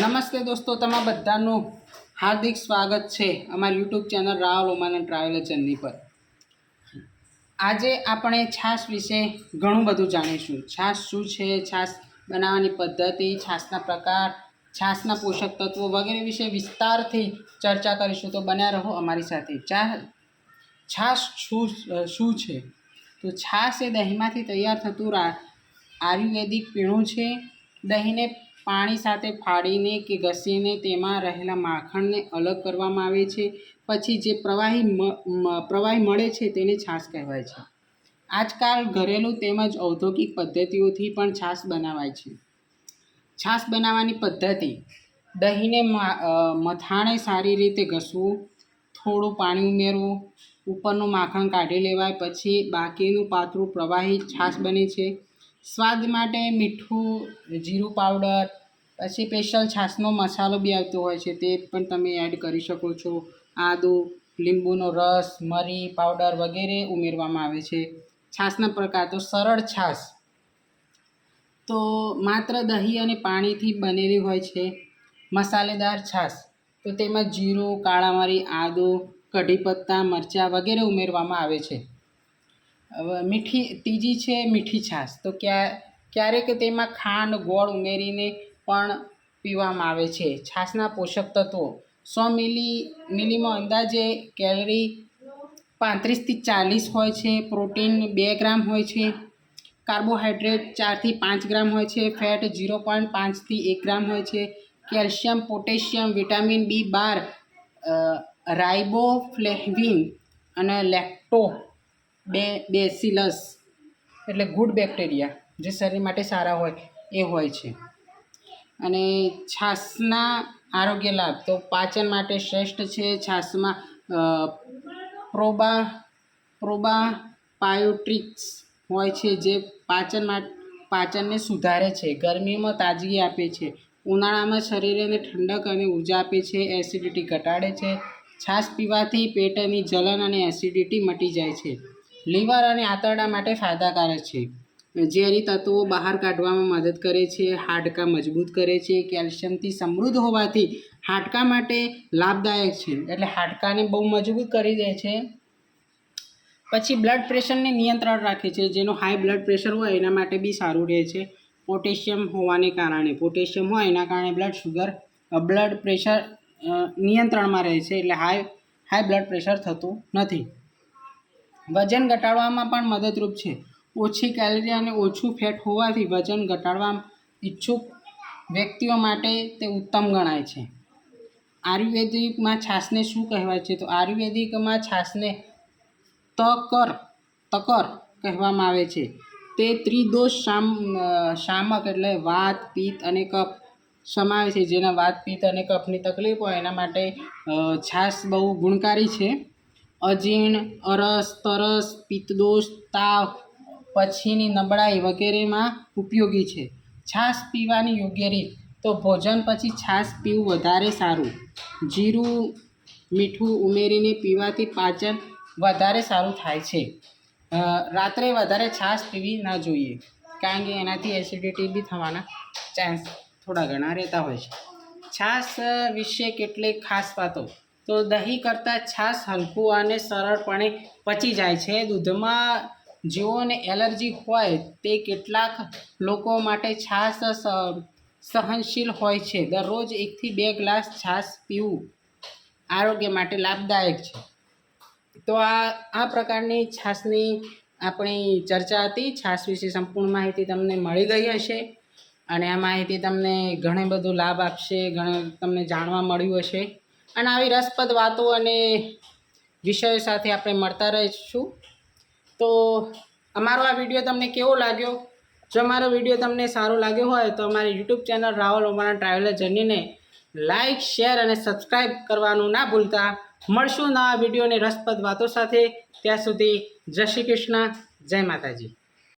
નમસ્તે દોસ્તો તમારા બધાનું હાર્દિક સ્વાગત છે અમારી YouTube channel Rahul Oman travel channel પર. આજે આપણે છાશ વિશે ઘણું બધું જાણીશું. છાશ શું છે? છાશ બનાવવાની પદ્ધતિ, છાશના પ્રકાર, છાશના પોષક તત્વો વગેરે વિશે વિસ્તારથી ચર્ચા કરીશું. તો બન્યા રહો અમારી સાથે. ચા, છાશ શું શું છે? તો છાશ એ દહીંમાંથી તૈયાર થતું આયુર્વેદિક પીણું છે. દહીંને પાણી સાથે ફાડીને કે ઘસીને તેમાં રહેલા માખણને અલગ કરવામાં આવે છે. પછી જે પ્રવાહી પ્રવાહી મળે છે તેને છાશ કહેવાય છે. આજકાલ ઘરેલું તેમજ ઔદ્યોગિક પદ્ધતિઓથી પણ છાશ બનાવાય છે. છાશ બનાવવાની પદ્ધતિ, દહીંને મથાણે સારી રીતે ઘસવું, થોડું પાણી ઉમેરવું, ઉપરનું માખણ કાઢી લેવાય, પછી બાકીનું પાતળું પ્રવાહી છાશ બને છે. સ્વાદ માટે મીઠું, જીરું પાવડર, પછી સ્પેશિયલ છાશનો મસાલો બી આવતો હોય છે, તે પણ તમે એડ કરી શકો છો. આદું, લીંબુનો રસ, મરી, પાવડર વગેરે ઉમેરવામાં આવે છે. છાશના પ્રકાર તો સરળ છાશ. તો માત્ર દહીં અને પાણીથી બનેલી હોય છે મસાલેદાર છાશ. તો તેમાં જીરું, કાળા મરી, આદું, કઢી પત્તા, મરચાં વગેરે ઉમેરવામાં આવે છે. મીઠી, ત્રીજી છે મીઠી છાશ. તો ક્યાં, ક્યારેક તેમાં ખાંડ, ગોળ ઉમેરીને પણ પીવામાં આવે છે. છાશના પોષક તત્વો. સો મિલી, મિલીમાં અંદાજે કેલરી પાંત્રીસથી ચાલીસ હોય છે. પ્રોટીન બે ગ્રામ હોય છે. કાર્બોહાઈડ્રેટ ચારથી પાંચ ગ્રામ હોય છે. ફેટ ઝીરો પોઈન્ટ પાંચથી એક ગ્રામ હોય છે. કેલ્શિયમ, પોટેશિયમ, વિટામિન બી બાર રાઇબોફ્લેવિન અને લેક્ટો બે બેસિલસ એટલે ગુડ બેક્ટેરિયા જે શરીર માટે સારા હોય, એ હોય છે. અને છાશના આરોગ્ય લાભ, તો પાચન માટે શ્રેષ્ઠ છે છાશમાં પ્રોબા પ્રોબા પાયોટ્રિક્સ હોય છે જે પાચન પાચનને સુધારે છે, ગરમીમાં તાજગી આપે છે, ઉનાળામાં શરીરને ઠંડક અને ઊર્જા આપે છે, એસિડિટી ઘટાડે છે છાશ પીવાથી પેટની જલન અને એસિડિટી મટી જાય છે. લીવર અને આંતરડા માટે ફાયદાકારક છે. ઝેરી તત્વો બહાર કાઢવામાં મદદ કરે છે, હાડકાં મજબૂત કરે છે, કેલ્શિયમથી સમૃદ્ધ હોવાથી હાડકાં માટે લાભદાયક છે. એટલે હાડકાને બહુ મજબૂત કરી દે છે. પછી બ્લડ પ્રેશરને નિયંત્રણ રાખે છે. જેનો હાઈ બ્લડ પ્રેશર હોય એના માટે બી સારું રહે છે. પોટેશિયમ હોવાને કારણે, પોટેશિયમ હોય એના કારણે બ્લડ શુગર બ્લડ પ્રેશર નિયંત્રણમાં રહે છે. એટલે હાઈ હાઈ બ્લડ પ્રેશર થતું નથી. વજન ઘટાડવામાં પણ મદદરૂપ છે. ઓછી કેલરી અને ઓછું ફેટ હોવાથી વજન ઘટાડવા ઈચ્છુક વ્યક્તિઓ માટે તે ઉત્તમ ગણાય છે. આયુર્વેદિકમાં છાશને શું કહેવાય છે? તો આયુર્વેદિકમાં છાશને તકર તકર કહેવામાં આવે છે. તે ત્રિદોષ શામ, શામક એટલે વાત, પિત્ત અને કફ સમાવે છે. જેના વાત, પિત્ત અને કફની તકલીફ હોય એના માટે છાશ બહુ ગુણકારી છે. અજીર્ણ, અરસ, તરસ, પિત્તદોષ, તાવ પછીની નબળાઈ વગેરેમાં ઉપયોગી છે. છાશ પીવાની યોગ્ય રીત. તો ભોજન પછી છાશ પીવું વધારે સારું. જીરું, મીઠું ઉમેરીને પીવાથી પાચન વધારે સારું થાય છે. રાત્રે વધારે છાશ પીવી ના જોઈએ. કારણ કે એનાથી એસિડિટી બી થવાના ચાન્સ થોડા ઘણા રહેતા હોય છે. છાશ વિશે કેટલીક ખાસ વાતો. તો દહીં કરતાં છાશ હલકું અને સરળપણે પચી જાય છે. દૂધમાં જેઓને એલર્જી હોય તે કેટલાક લોકો માટે છાશ સહનશીલ હોય છે. દરરોજ એકથી બે ગ્લાસ છાશ પીવું આરોગ્ય માટે લાભદાયક છે. તો આ આ પ્રકારની છાશની આપણી ચર્ચા હતી. છાશ વિશે સંપૂર્ણ માહિતી તમને મળી ગઈ હશે અને આ માહિતી તમને ઘણો બધો લાભ આપશે, ઘણું તમને જાણવા મળ્યું હશે. અને આવી રસપ્રદ વાતો અને વિષયો સાથે આપણે મળતા રહીશું. તો અમારો આ વીડિયો તમને કેવો લાગ્યો? જો અમારો વીડિયો તમને સારો લાગ્યો હોય તો અમારી યુટ્યુબ ચેનલ રાહુલ અમારા ટ્રાવેલર જર્નીને લાઇક શેર અને સબસ્ક્રાઈબ કરવાનું ના ભૂલતા. મળશું નવા વિડીયોની રસપ્રદ વાતો સાથે. ત્યાં સુધી જય શ્રી કૃષ્ણ, જય માતાજી.